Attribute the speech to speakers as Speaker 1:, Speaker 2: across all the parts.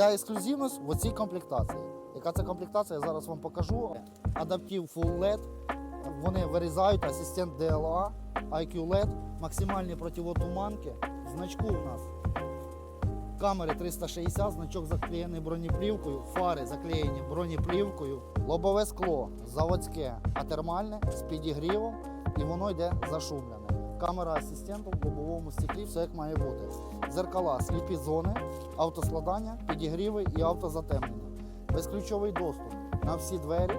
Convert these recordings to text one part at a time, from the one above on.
Speaker 1: Вся ексклюзивність в оцій комплектації. Яка це комплектація, я зараз вам покажу. Адаптив Full LED. Вони вирізають асистент DLA, IQ LED, максимальні противотуманки. Значку у нас камери 360, значок заклеєний бронеплівкою, фари заклеєні бронеплівкою, лобове скло заводське, а термальне з підігрівом, і воно йде зашумлене. Камера асистенту в лобовому стеклі, все як має бути. Зеркала, сліпі зони, автоскладання, підігріви і автозатемнення. Безключовий доступ на всі двері,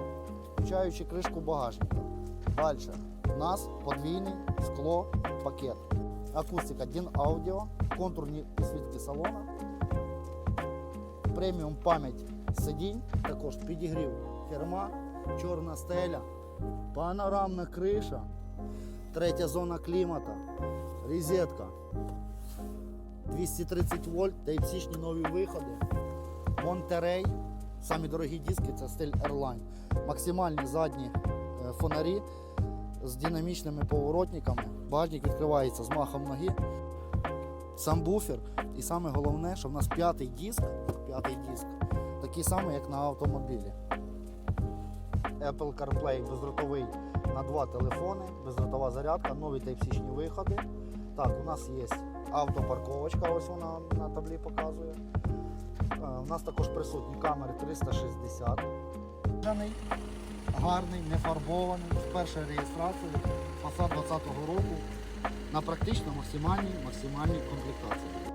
Speaker 1: включаючи кришку багажника. Далі. У нас подвійний скло пакет. Акустика DIN Audio, контурні підсвітки салона, преміум пам'ять сидінь, також підігрів керма, чорна стеля, панорамна криша, третя зона клімата, розетка, 230 вольт, Type-C нові виходи, Monterey, самі дорогі диски, це стиль Airline, максимальні задні е, фонарі з динамічними поворотниками. Багажник відкривається з махом ноги. Сам буфер. І саме головне, що в нас п'ятий диск, п'ятий диск, такий самий, як на автомобілі. Apple CarPlay бездротовий на два телефони, бездротова зарядка, нові Type-C виходи. Так, у нас є автопарковочка, ось вона на таблі показує. Е, У нас також присутні камери 360. Гарний, гарний, не фарбований, з першої реєстрації, фасад 2020 року на практично максимальній максимальній комплектації.